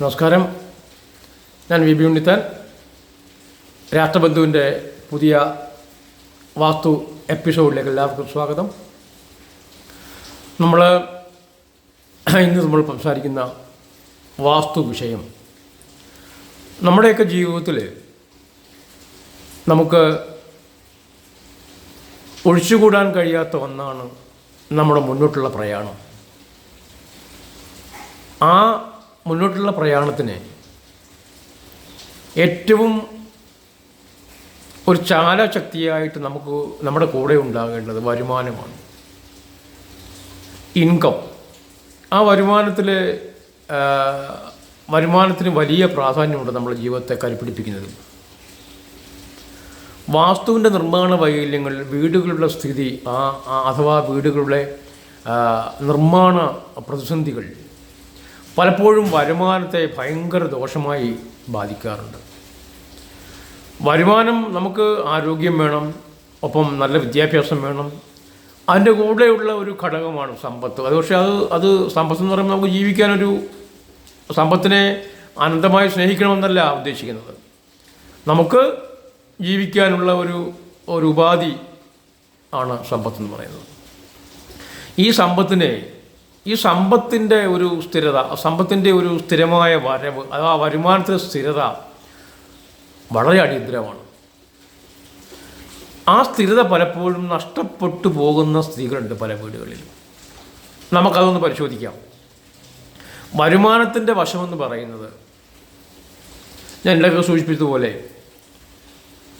നമസ്കാരം. ഞാൻ V B Unnithan. രാഷ്ട്രബന്ധുവിന്റെ പുതിയ വാസ്തു എപ്പിസോഡിലേക്ക് എല്ലാവർക്കും സ്വാഗതം. നമ്മൾ ഇന്ന് നമ്മൾ സംസാരിക്കുന്ന വാസ്തു വിഷയം. നമ്മുടെയൊക്കെ ജീവിതത്തിൽ നമുക്ക് ഒഴിച്ചുകൂടാൻ കഴിയാത്ത ഒന്നാണ് നമ്മുടെ മുന്നോട്ടുള്ള പ്രയാണം. ആ മുന്നോട്ടുള്ള പ്രയാണത്തിന് ഏറ്റവും ഒരു ചാലശക്തിയായിട്ട് നമുക്ക് നമ്മുടെ കൂടെ ഉണ്ടാകേണ്ടത് വരുമാനമാണ്. ഇൻകം ആ വരുമാനത്തിൽ വരുമാനത്തിന് വലിയ പ്രാധാന്യമുണ്ട് നമ്മുടെ ജീവിതത്തെ കരുപിടിപ്പിക്കുന്നത്. വാസ്തുവിന്റെ നിർമ്മാണ വൈകല്യങ്ങൾ വീടുകളുടെ സ്ഥിതി ആ അഥവാ വീടുകളുടെ നിർമ്മാണ പ്രതിസന്ധികൾ പലപ്പോഴും വരുമാനത്തെ ഭയങ്കര ദോഷമായി ബാധിക്കാറുണ്ട്. വരുമാനം നമുക്ക് ആരോഗ്യം വേണം ഒപ്പം നല്ല വിദ്യാഭ്യാസം വേണം. അതിന്റെ കൂടെയുള്ള ഒരു ഘടകമാണ് സമ്പത്ത്. അത് പക്ഷേ അത് അത് സമ്പത്ത് എന്ന് പറയുമ്പോൾ നമുക്ക് ജീവിക്കാനൊരു സമ്പത്തിനെ അനന്തമായി സ്നേഹിക്കണമെന്നല്ല ഉദ്ദേശിക്കുന്നത്. നമുക്ക് ജീവിക്കാനുള്ള ഒരു ഒരു ഉപാധി ആണ് സമ്പത്ത് എന്ന് പറയുന്നത്. ഈ സമ്പത്തിനെ ഈ സമ്പത്തിന്റെ ഒരു സ്ഥിരത സമ്പത്തിന്റെ ഒരു സ്ഥിരമായ വരവ് അഥവാ വരുമാനത്തിന്റെ സ്ഥിരത വളരെ അടിയന്തരമാണ്. ആ സ്ഥിരത പലപ്പോഴും നഷ്ടപ്പെട്ടു പോകുന്ന സ്ത്രീകളുണ്ട് പല വീടുകളിലും. നമുക്കതൊന്ന് പരിശോധിക്കാം. വരുമാനത്തിന്റെ വശമെന്ന് പറയുന്നത് ഞാൻ ഇടയ്ക്ക് സൂചിപ്പിച്ചതുപോലെ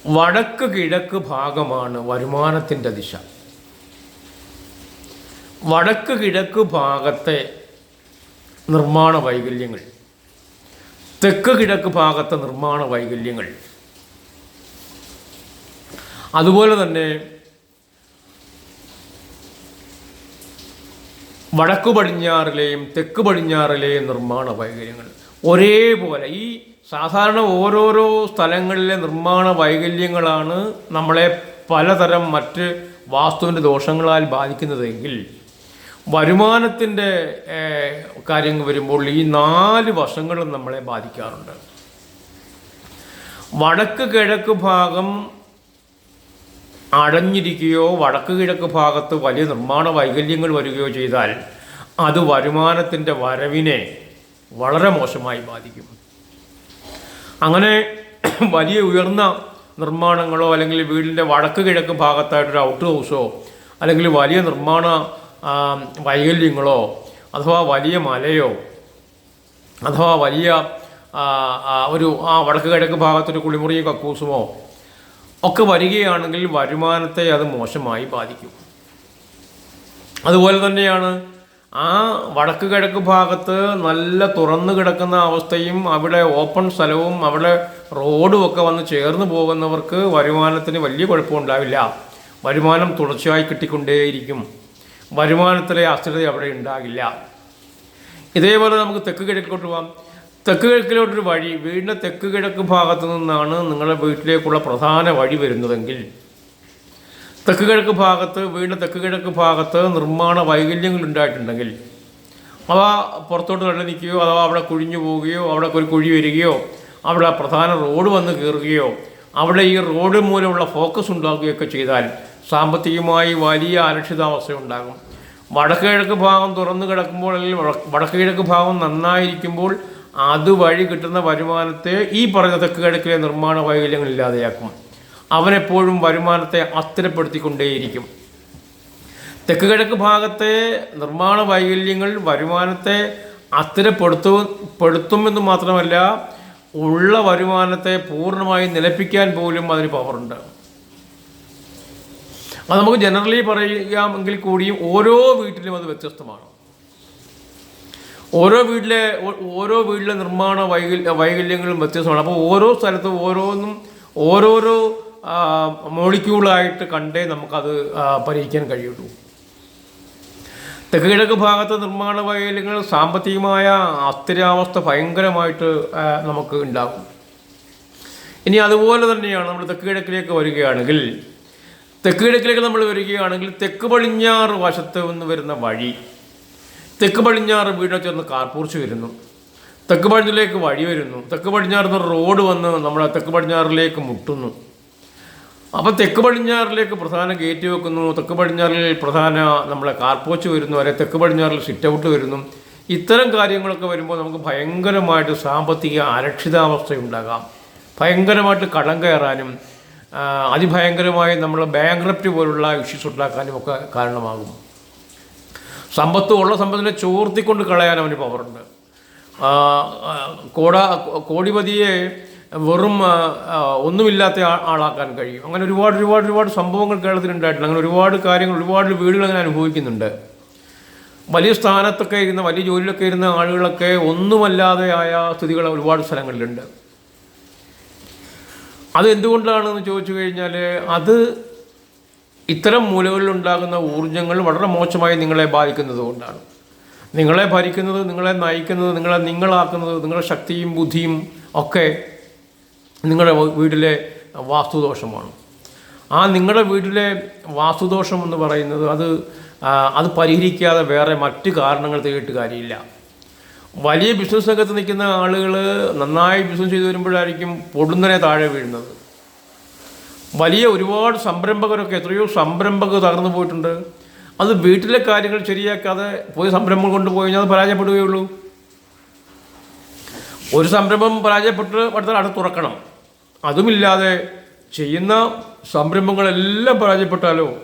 വടക്ക് കിഴക്ക് ഭാഗമാണ് വരുമാനത്തിന്റെ ദിശ. വടക്ക് കിഴക്ക് ഭാഗത്തെ നിർമ്മാണ വൈകല്യങ്ങൾ തെക്ക് കിഴക്ക് ഭാഗത്തെ നിർമ്മാണ വൈകല്യങ്ങൾ. അതുപോലെ തന്നെ വടക്കു പടിഞ്ഞാറിലെയും തെക്ക് പടിഞ്ഞാറിലെയും നിർമ്മാണ വൈകല്യങ്ങൾ. ഒരേപോലെ ഈ സാധാരണ ഓരോരോ സ്ഥലങ്ങളിലെ നിർമ്മാണ വൈകല്യങ്ങളാണ് നമ്മളെ പലതരം മറ്റ് വാസ്തുവിന്റെ ദോഷങ്ങളാൽ ബാധിക്കുന്നതെങ്കിൽ വരുമാനത്തിന്റെ കാര്യങ്ങൾ വരുമ്പോൾ ഈ നാല് വശങ്ങളും നമ്മളെ ബാധിക്കാറുണ്ട്. വടക്ക് കിഴക്ക് ഭാഗം അടഞ്ഞിരിക്കുകയോ വടക്ക് കിഴക്ക് ഭാഗത്ത് വലിയ നിർമ്മാണ വൈകല്യങ്ങൾ വരികയോ ചെയ്താൽ അത് വരുമാനത്തിന്റെ വരവിനെ വളരെ മോശമായി ബാധിക്കും. അങ്ങനെ വലിയ ഉയർന്ന നിർമ്മാണങ്ങളോ അല്ലെങ്കിൽ വീടിന്റെ വടക്ക് കിഴക്ക് ഭാഗത്തായിട്ടൊരു ഔട്ട് ഹൗസോ അല്ലെങ്കിൽ വലിയ നിർമ്മാണ വൈകല്യങ്ങളോ അഥവാ വലിയ മലയോ അഥവാ വലിയ ഒരു ആ വടക്ക് കിഴക്ക് ഭാഗത്തൊരു കുളിമുറിയും കക്കൂസുമോ ഒക്കെ വരികയാണെങ്കിൽ വരുമാനത്തെ അത് മോശമായി ബാധിക്കും. അതുപോലെ തന്നെയാണ് ആ വടക്ക് കിഴക്ക് ഭാഗത്ത് നല്ല തുറന്നു കിടക്കുന്ന അവസ്ഥയും അവിടെ ഓപ്പൺ സ്ഥലവും അവിടെ റോഡും ഒക്കെ വന്ന് ചേർന്ന് പോകുന്നവർക്ക് വരുമാനത്തിന് വലിയ കുഴപ്പമുണ്ടാവില്ല വരുമാനം തുടർച്ചയായി കിട്ടിക്കൊണ്ടേയിരിക്കും. വരുമാനത്തിലെ അസ്ഥിരത അവിടെ ഉണ്ടാകില്ല. ഇതേപോലെ നമുക്ക് തെക്ക് കിഴക്കോട്ട് പോകാം തെക്ക് കിഴക്കിലോട്ടൊരു വഴി വീടിന്റെ തെക്ക് കിഴക്ക് ഭാഗത്തു നിന്നാണ് നിങ്ങളുടെ വീട്ടിലേക്കുള്ള പ്രധാന വഴി വരുന്നതെങ്കിൽ. തെക്ക് കിഴക്ക് ഭാഗത്ത് വീടിന്റെ തെക്ക് കിഴക്ക് ഭാഗത്ത് നിർമ്മാണ വൈകല്യങ്ങൾ ഉണ്ടായിട്ടുണ്ടെങ്കിൽ. അവ പുറത്തോട്ട് തള്ളി നിൽക്കുകയോ അഥവാ അവിടെ കുഴിഞ്ഞു പോവുകയോ അവിടെ ഒരു കുഴി വരികയോ അവിടെ പ്രധാന റോഡ് വന്ന് കയറുകയോ അവിടെ ഈ റോഡ് മൂലമുള്ള ഫോക്കസ് ഉണ്ടാകുകയൊക്കെ ചെയ്താൽ സാമ്പത്തികമായി വലിയ അരക്ഷിതാവസ്ഥ ഉണ്ടാകും. വടക്ക് കിഴക്ക് ഭാഗം തുറന്നു കിടക്കുമ്പോൾ അല്ലെങ്കിൽ വടക്കുകിഴക്ക് വടക്ക് കിഴക്ക് ഭാഗം നന്നായിരിക്കുമ്പോൾ അതുവഴി കിട്ടുന്ന വരുമാനത്തെ ഈ പറഞ്ഞ തെക്ക് കിഴക്കിലെ നിർമ്മാണ വൈകല്യങ്ങൾ ഇല്ലാതെയാക്കും. അവനെപ്പോഴും വരുമാനത്തെ അസ്ഥിരപ്പെടുത്തിക്കൊണ്ടേയിരിക്കും. തെക്ക് കിഴക്ക് ഭാഗത്തെ നിർമ്മാണ വൈകല്യങ്ങൾ വരുമാനത്തെ അസ്ഥിരപ്പെടുത്തു പെടുത്തുമെന്ന് മാത്രമല്ല ഉള്ള വരുമാനത്തെ പൂർണമായി നിലപ്പിക്കാൻ പോലും അതിന് പവറുണ്ട് അത് നമുക്ക് ജനറലി പറയാമെങ്കിൽ കൂടിയും ഓരോ വീട്ടിലും അത് വ്യത്യസ്തമാണ്. ഓരോ വീട്ടിലെ ഓരോ വീട്ടിലെ നിർമ്മാണ വൈകല്യ വൈകല്യങ്ങളും വ്യത്യസ്തമാണ്. അപ്പോൾ ഓരോ സ്ഥലത്തും ഓരോന്നും ഓരോരോ മോളിക്യൂളായിട്ട് കണ്ടേ നമുക്കത് പരിഹരിക്കാൻ കഴിയുള്ളൂ. തെക്ക് കിഴക്ക് ഭാഗത്തെ നിർമ്മാണ വൈകല്യങ്ങൾ സാമ്പത്തികമായ അസ്ഥിരാവസ്ഥ ഭയങ്കരമായിട്ട് നമുക്ക് ഉണ്ടാകും. ഇനി അതുപോലെ തന്നെയാണ് നമ്മൾ തെക്ക് കിഴക്കിലേക്ക് വരികയാണെങ്കിൽ തെക്ക് കിഴക്കിലേക്ക് നമ്മൾ വരികയാണെങ്കിൽ തെക്ക് പടിഞ്ഞാറ് വശത്ത് നിന്ന് വരുന്ന വഴി. തെക്ക് പടിഞ്ഞാറ് വീടിനെ ചേർന്ന് കാർപ്പൂർച്ച് വരുന്നു. തെക്ക് പടിഞ്ഞിലേക്ക് വഴി വരുന്നു. തെക്ക് പടിഞ്ഞാറുന്ന റോഡ് വന്ന് നമ്മുടെ തെക്ക് പടിഞ്ഞാറിലേക്ക് മുട്ടുന്നു. അപ്പോൾ തെക്ക് പടിഞ്ഞാറിലേക്ക് പ്രധാന ഗേറ്റ് വെക്കുന്നു. തെക്ക് പടിഞ്ഞാറിൽ പ്രധാന നമ്മളെ കാർപ്പോച്ച് വരുന്നു. അല്ലെ തെക്ക് പടിഞ്ഞാറിൽ സിറ്റ് ഔട്ട് വരുന്നു. ഇത്തരം കാര്യങ്ങളൊക്കെ വരുമ്പോൾ നമുക്ക് ഭയങ്കരമായിട്ട് സാമ്പത്തിക അരക്ഷിതാവസ്ഥയുണ്ടാകാം. ഭയങ്കരമായിട്ട് കടം കയറാനും അതിഭയങ്കരമായി നമ്മൾ ബാങ്ക്രപ്റ്റ് പോലുള്ള ഇഷ്യൂസ് ഉണ്ടാക്കാനും ഒക്കെ കാരണമാകും. സമ്പത്ത് ഉള്ള സമ്പത്തിനെ ചോർത്തിക്കൊണ്ട് കളയാൻ അവന് പവറുണ്ട്. കോട കോടിപതിയെ വെറും ഒന്നുമില്ലാത്ത ആളാക്കാൻ കഴിയും. അങ്ങനെ ഒരുപാട് ഒരുപാട് ഒരുപാട് സംഭവങ്ങൾ കേരളത്തിലുണ്ടായിട്ടുണ്ട്. അങ്ങനെ ഒരുപാട് കാര്യങ്ങൾ ഒരുപാട് വീടുകൾ അങ്ങനെ അനുഭവിക്കുന്നുണ്ട്. വലിയ സ്ഥാനത്തൊക്കെ ഇരുന്ന വലിയ ജോലിയിലൊക്കെ ഇരുന്ന ആളുകളൊക്കെ ഒന്നുമല്ലാതെ ആയ സ്ഥിതികൾ ഒരുപാട് സ്ഥലങ്ങളിലുണ്ട്. അത് എന്തുകൊണ്ടാണെന്ന് ചോദിച്ചു കഴിഞ്ഞാൽ അത് ഇത്തരം മൂലകളിലുണ്ടാകുന്ന ഊർജങ്ങൾ വളരെ മോശമായി നിങ്ങളെ ബാധിക്കുന്നത് കൊണ്ടാണ്. നിങ്ങളെ ഭരിക്കുന്നത് നിങ്ങളെ നയിക്കുന്നത് നിങ്ങളെ നിങ്ങളാക്കുന്നത് നിങ്ങളുടെ ശക്തിയും ബുദ്ധിയും ഒക്കെ നിങ്ങളുടെ വീട്ടിലെ വാസ്തുദോഷമാണ്. ആ നിങ്ങളുടെ വീട്ടിലെ വാസ്തുദോഷം എന്ന് പറയുന്നത് അത് അത് പരിഹരിക്കാതെ വേറെ മറ്റ് കാരണങ്ങൾ തേടിയിട്ട് കാര്യമില്ല. വലിയ ബിസിനസ് രംഗത്ത് നിൽക്കുന്ന ആളുകൾ നന്നായി ബിസിനസ് ചെയ്തു വരുമ്പോഴായിരിക്കും പൊടുന്നനെ താഴെ വീഴുന്നത്. വലിയ ഒരുപാട് സംരംഭകരൊക്കെ എത്രയോ സംരംഭകർ തകർന്നു പോയിട്ടുണ്ട്. അത് വീട്ടിലെ കാര്യങ്ങൾ ശരിയാക്കാതെ പോയി സംരംഭം കൊണ്ടുപോയി കഴിഞ്ഞാൽ അത് പരാജയപ്പെടുകയുള്ളൂ. ഒരു സംരംഭം പരാജയപ്പെട്ട് അടുത്ത അടുത്ത് തുറക്കണം. അതുമില്ലാതെ ചെയ്യുന്ന സംരംഭങ്ങളെല്ലാം പരാജയപ്പെട്ടാലോ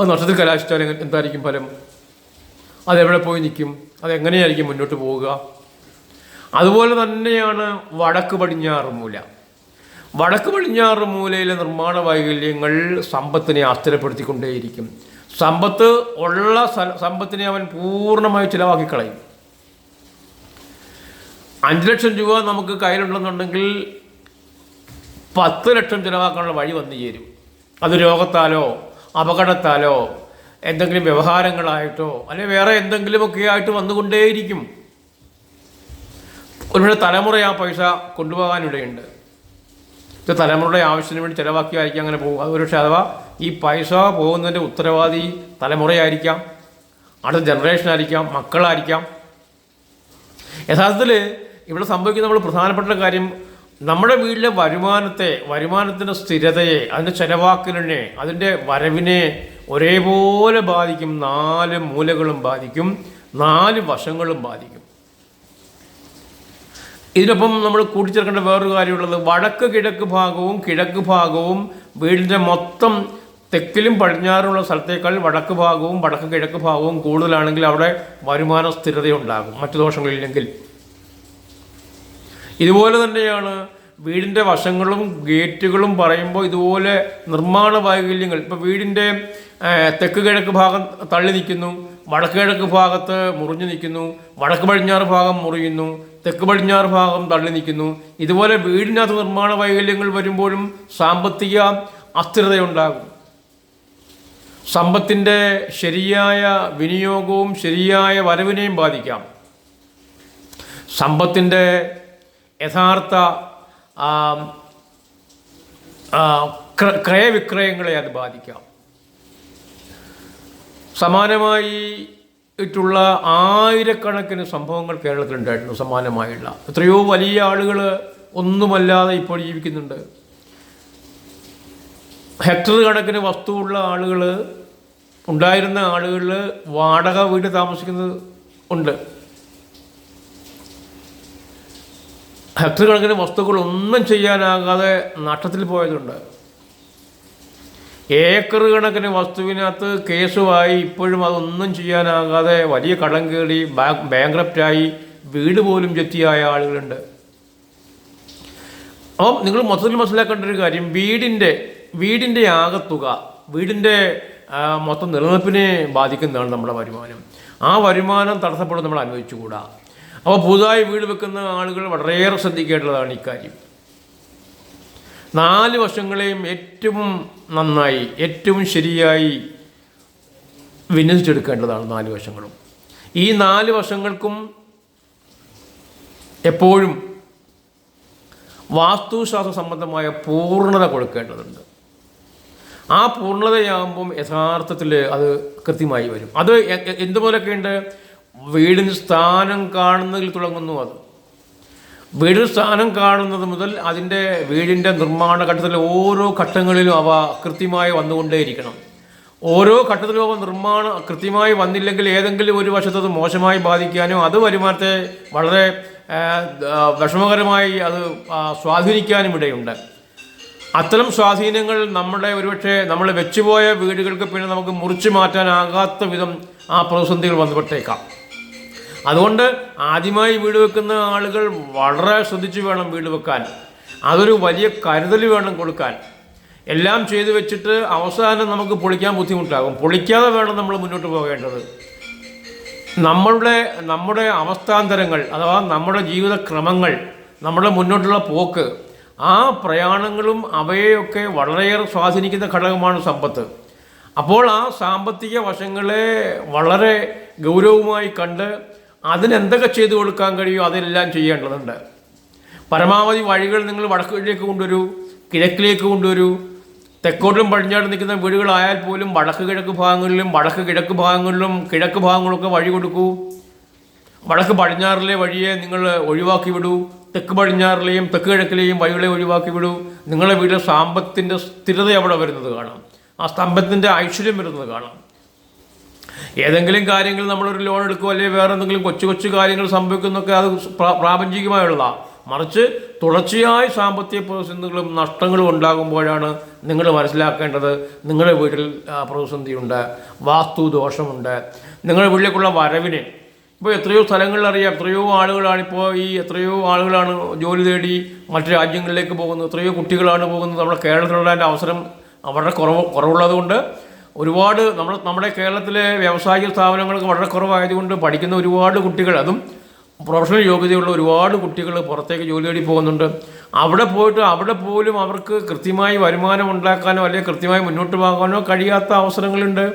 അത് നഷ്ടത്തിൽ കലാശിച്ചാൽ എന്തായിരിക്കും ഫലം? അതെവിടെ പോയി നിൽക്കും? അതെങ്ങനെയായിരിക്കും മുന്നോട്ട് പോവുക? അതുപോലെ തന്നെയാണ് വടക്ക് പടിഞ്ഞാറ് മൂല. വടക്ക് പടിഞ്ഞാറ് മൂലയിലെ നിർമ്മാണ വൈകല്യങ്ങൾ സമ്പത്തിനെ ആസ്ഥിരപ്പെടുത്തിക്കൊണ്ടേയിരിക്കും സമ്പത്ത് ഉള്ള സമ്പത്തിനെ അവൻ പൂർണമായി ചിലവാക്കി കളയും അഞ്ച് ലക്ഷം രൂപ നമുക്ക് കയ്യിലുണ്ടെന്നുണ്ടെങ്കിൽ പത്ത് ലക്ഷം ചിലവാക്കാനുള്ള വഴി വന്നു ചേരും അത് രോഗത്താലോ അപകടത്താലോ എന്തെങ്കിലും വ്യവഹാരങ്ങളായിട്ടോ അല്ലെങ്കിൽ വേറെ എന്തെങ്കിലുമൊക്കെ ആയിട്ട് വന്നുകൊണ്ടേയിരിക്കും. ഒരുപാട് തലമുറ ആ പൈസ കൊണ്ടുപോകാനിടയുണ്ട്. ഇത് തലമുറയുടെ ആവശ്യത്തിന് വേണ്ടി ചിലവാക്കിയായിരിക്കും അങ്ങനെ പോകും. അതൊരുപക്ഷെ അഥവാ ഈ പൈസ പോകുന്നതിന്റെ ഉത്തരവാദി തലമുറയായിരിക്കാം. അടുത്ത ജനറേഷൻ ആയിരിക്കാം മക്കളായിരിക്കാം. യഥാർത്ഥത്തിൽ ഇവിടെ സംഭവിക്കുന്ന നമ്മൾ പ്രധാനപ്പെട്ട കാര്യം നമ്മുടെ വീട്ടിലെ വരുമാനത്തെ വരുമാനത്തിന്റെ സ്ഥിരതയെ അതിന്റെ ചിലവാക്കലിനെ അതിന്റെ വരവിനെ ഒരേപോലെ ബാധിക്കും നാല് മൂലകളും ബാധിക്കും നാല് വശങ്ങളും ബാധിക്കും. ഇതിനൊപ്പം നമ്മൾ കൂട്ടിച്ചേർക്കേണ്ട വേറൊരു കാര്യമുള്ളത് വടക്ക് കിഴക്ക് ഭാഗവും കിഴക്ക് ഭാഗവും വീടിന്റെ മൊത്തം തെക്കിലും പടിഞ്ഞാറുമുള്ള സ്ഥലത്തേക്കാൾ വടക്ക് ഭാഗവും വടക്ക് കിഴക്ക് ഭാഗവും കൂടുതലാണെങ്കിൽ അവിടെ വരുമാന സ്ഥിരതയുണ്ടാകും മറ്റു ദോഷങ്ങളില്ലെങ്കിൽ. ഇതുപോലെ തന്നെയാണ് വീടിന്റെ വശങ്ങളും ഗേറ്റുകളും പറയുമ്പോൾ ഇതുപോലെ നിർമ്മാണ വൈകല്യങ്ങൾ. ഇപ്പോൾ വീടിന്റെ തെക്ക് കിഴക്ക് ഭാഗം തള്ളി നിൽക്കുന്നു വടക്ക് കിഴക്ക് ഭാഗത്ത് മുറിഞ്ഞു നിൽക്കുന്നു വടക്ക് പടിഞ്ഞാറ് ഭാഗം മുറിയുന്നു തെക്ക് പടിഞ്ഞാറ് ഭാഗം തള്ളി നിൽക്കുന്നു. ഇതുപോലെ വീടിനകത്ത് നിർമ്മാണ വൈകല്യങ്ങൾ വരുമ്പോഴും സാമ്പത്തിക അസ്ഥിരതയുണ്ടാകും. സമ്പത്തിന്റെ ശരിയായ വിനിയോഗവും ശരിയായ വരവിനെയും ബാധിക്കാം. സമ്പത്തിന്റെ യഥാർത്ഥ ക്രയവിക്രയങ്ങളെ അത് ബാധിക്കാം. സമാനമായി യിട്ടുള്ള ആയിരക്കണക്കിന് സംഭവങ്ങൾ കേരളത്തിലുണ്ടായിരുന്നു സമാനമായുള്ള. എത്രയോ വലിയ ആളുകൾ ഒന്നുമല്ലാതെ ഇപ്പോൾ ജീവിക്കുന്നുണ്ട്. ഹെക്ടർ കണക്കിന് വസ്തുവുള്ള ആളുകൾ ഉണ്ടായിരുന്ന ആളുകൾ വാടക വീട് താമസിക്കുന്നത് ഉണ്ട്. ഹെക്ടർ കണക്കിന് വസ്തുക്കളൊന്നും ചെയ്യാനാകാതെ നഷ്ടത്തിൽ പോയതുണ്ട്. ഏക്കർ കണക്കിന് വസ്തുവിനകത്ത് കേസുമായി ഇപ്പോഴും അതൊന്നും ചെയ്യാനാകാതെ വലിയ കടം കയറി ബാങ്ക്രപ്റ്റായി വീട് പോലും ജപ്തിയായ ആളുകളുണ്ട്. അപ്പം നിങ്ങൾ മൊത്തത്തിൽ മനസ്സിലാക്കേണ്ട ഒരു കാര്യം വീടിന്റെ വീടിന്റെ ആകത്തുക വീടിന്റെ മൊത്തം നിലനിൽപ്പിനെ ബാധിക്കുന്നതാണ് നമ്മുടെ വരുമാനം. ആ വരുമാനം തടസ്സപ്പെടും നമ്മൾ അനുഭവിച്ചുകൂടാ. അപ്പോൾ പുതുതായി വീട് വെക്കുന്ന ആളുകൾ വളരെയേറെ ശ്രദ്ധിക്കേണ്ടതാണ് ഇക്കാര്യം. നാല് വശങ്ങളെയും ഏറ്റവും നന്നായി ഏറ്റവും ശരിയായി വിന്യസിച്ചെടുക്കേണ്ടതാണ് നാല് വശങ്ങളും. ഈ നാല് വശങ്ങൾക്കും എപ്പോഴും വാസ്തുശാസ്ത്ര സംബന്ധമായ പൂർണത കൊടുക്കേണ്ടതുണ്ട്. ആ പൂർണതയാകുമ്പം യഥാർത്ഥത്തിൽ അത് കൃത്യമായി വരും. അത് എന്തുപോലൊക്കെയുണ്ട്? വീടിന് സ്ഥാനം കാണുന്നതിൽ തുടങ്ങുന്നു അത്. വീടിന് സ്ഥാനം കാണുന്നത് മുതൽ അതിന്റെ വീടിന്റെ നിർമ്മാണ ഘട്ടത്തിലെ ഓരോ ഘട്ടങ്ങളിലും അവ കൃത്യമായി വന്നുകൊണ്ടേയിരിക്കണം. ഓരോ ഘട്ടത്തിലും അവ നിർമ്മാണ കൃത്യമായി വന്നില്ലെങ്കിൽ ഏതെങ്കിലും ഒരു വശത്ത് അത് മോശമായി ബാധിക്കാനോ അത് വരുമാനത്തെ വളരെ വിഷമകരമായി അത് സ്വാധീനിക്കാനും ഇടയുണ്ട്. അത്തരം സ്വാധീനങ്ങൾ നമ്മുടെ ഒരുപക്ഷെ നമ്മൾ വെച്ചുപോയ വീടുകൾക്ക് പിന്നെ നമുക്ക് മുറിച്ചു മാറ്റാനാകാത്ത വിധം ആ പ്രതിസന്ധികൾ വന്നുപെട്ടേക്കാം. അതുകൊണ്ട് ആദ്യമായി വീട് വെക്കുന്ന ആളുകൾ വളരെ ശ്രദ്ധിച്ചു വേണം വീട് വെക്കാൻ. അതൊരു വലിയ കരുതൽ വേണം കൊടുക്കാൻ. എല്ലാം ചെയ്തു വെച്ചിട്ട് അവസാനം നമുക്ക് പൊളിക്കാൻ ബുദ്ധിമുട്ടാകും. പൊളിക്കാതെ വേണം നമ്മൾ മുന്നോട്ട് പോകേണ്ടത്. നമ്മളുടെ നമ്മുടെ അവസ്ഥാന്തരങ്ങൾ അഥവാ നമ്മുടെ ജീവിത ക്രമങ്ങൾ നമ്മുടെ മുന്നോട്ടുള്ള പോക്ക് ആ പ്രയാണങ്ങളും അവയെയൊക്കെ വളരെയേറെ സ്വാധീനിക്കുന്ന ഘടകമാണ് സമ്പത്ത്. അപ്പോൾ ആ സാമ്പത്തിക വശങ്ങളെ വളരെ ഗൗരവമായി കണ്ട് അതിനെന്തൊക്കെ ചെയ്തു കൊടുക്കാൻ കഴിയുമോ അതെല്ലാം ചെയ്യേണ്ടതുണ്ട്. പരമാവധി വഴികൾ നിങ്ങൾ വടക്കിലേക്ക് കൊണ്ടുവരൂ കിഴക്കിലേക്ക് കൊണ്ടുവരൂ. തെക്കോട്ടും പടിഞ്ഞാട്ടും നിൽക്കുന്ന വീടുകളായാൽ പോലും വടക്ക് കിഴക്ക് ഭാഗങ്ങളിലും വടക്ക് കിഴക്ക് ഭാഗങ്ങളിലും കിഴക്ക് ഭാഗങ്ങളൊക്കെ വഴി കൊടുക്കൂ. വടക്ക് പടിഞ്ഞാറിലെ വഴിയെ നിങ്ങൾ ഒഴിവാക്കി വിടൂ. തെക്ക് പടിഞ്ഞാറിലെയും തെക്ക് കിഴക്കിലെയും വഴികളെ ഒഴിവാക്കി വിടൂ. നിങ്ങളുടെ വീട്ടിലെ സാമ്പത്തിന്റെ സ്ഥിരത അവിടെ വരുന്നത് കാണാം. ആ സ്തംഭത്തിന്റെ ഐശ്വര്യം വരുന്നത് കാണാം. ഏതെങ്കിലും കാര്യങ്ങൾ നമ്മളൊരു ലോൺ എടുക്കുക അല്ലെങ്കിൽ വേറെ എന്തെങ്കിലും കൊച്ചു കൊച്ചു കാര്യങ്ങൾ സംഭവിക്കുന്നൊക്കെ അത് പ്രാ- പ്രാപഞ്ചികമായുള്ളതാണ് മറിച്ച് തുടർച്ചയായി സാമ്പത്തിക പ്രതിസന്ധികളും നഷ്ടങ്ങളും ഉണ്ടാകുമ്പോഴാണ് നിങ്ങൾ മനസ്സിലാക്കേണ്ടത് നിങ്ങളുടെ വീട്ടിൽ പ്രതിസന്ധിയുണ്ട് വാസ്തു ദോഷമുണ്ട് നിങ്ങളുടെ വീട്ടിലേക്കുള്ള വരവിന്. ഇപ്പോൾ എത്രയോ സ്ഥലങ്ങളിൽ അറിയാം എത്രയോ ആളുകളാണ് ഇപ്പോൾ ഈ എത്രയോ ആളുകളാണ് ജോലി തേടി മറ്റു രാജ്യങ്ങളിലേക്ക് പോകുന്നത് എത്രയോ കുട്ടികളാണ് പോകുന്നത്. നമ്മുടെ കേരളത്തിലുള്ളതിന്റെ അവസരം അവരുടെ കുറവ് കുറവുള്ളത് കൊണ്ട് ഒരുപാട് നമ്മൾ നമ്മുടെ കേരളത്തിലെ വ്യാവസായിക സ്ഥാപനങ്ങൾക്ക് വളരെ കുറവായതുകൊണ്ട് പഠിക്കുന്ന ഒരുപാട് കുട്ടികൾ അതും പ്രൊഫഷണൽ യോഗ്യതയുള്ള ഒരുപാട് കുട്ടികൾ പുറത്തേക്ക് ജോലി തേടി പോകുന്നുണ്ട്. അവിടെ പോയിട്ട് അവിടെ പോലും അവർക്ക് കൃത്യമായി വരുമാനം ഉണ്ടാക്കാനോ അല്ലെങ്കിൽ കൃത്യമായി മുന്നോട്ട് പോകാനോ കഴിയാത്ത അവസരങ്ങളുണ്ട്.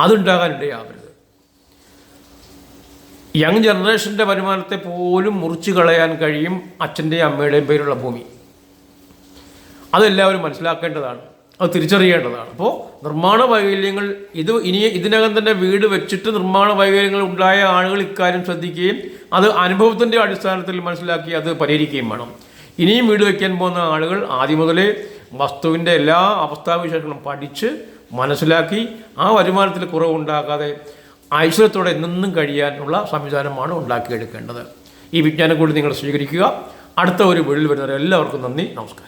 അതുണ്ടാകാനിടയാവരുത് യങ് ജനറേഷന്റെ വരുമാനത്തെ പോലും മുറിച്ചു കളയാൻ കഴിയും അച്ഛന്റെയും അമ്മയുടെയും പേരുള്ള ഭൂമി. അതെല്ലാവരും മനസ്സിലാക്കേണ്ടതാണ്. അത് തിരിച്ചറിയേണ്ടതാണ്. അപ്പോൾ നിർമ്മാണ വൈകല്യങ്ങൾ ഇത് ഇനി ഇതിനകം തന്നെ വീട് വെച്ചിട്ട് നിർമ്മാണ വൈകല്യങ്ങൾ ഉണ്ടായ ആളുകൾ ഇക്കാര്യം ശ്രദ്ധിക്കുകയും അത് അനുഭവത്തിന്റെ അടിസ്ഥാനത്തിൽ മനസ്സിലാക്കി അത് പരിഹരിക്കുകയും വേണം. ഇനിയും വീട് വയ്ക്കാൻ പോകുന്ന ആളുകൾ ആദ്യം മുതലേ വസ്തുവിന്റെ എല്ലാ അവസ്ഥാവിശേഷങ്ങളും പഠിച്ച് മനസ്സിലാക്കി ആ വരുമാനത്തിൽ കുറവുണ്ടാക്കാതെ ഐശ്വര്യത്തോടെ എന്നും കഴിയാനുള്ള സംവിധാനമാണ് ഉണ്ടാക്കിയെടുക്കേണ്ടത്. ഈ വിജ്ഞാനം കൂടി നിങ്ങൾ സ്വീകരിക്കുക. അടുത്ത ഒരു വീട്ടിൽ വരുന്നവരെല്ലാവർക്കും നന്ദി നമസ്കാരം.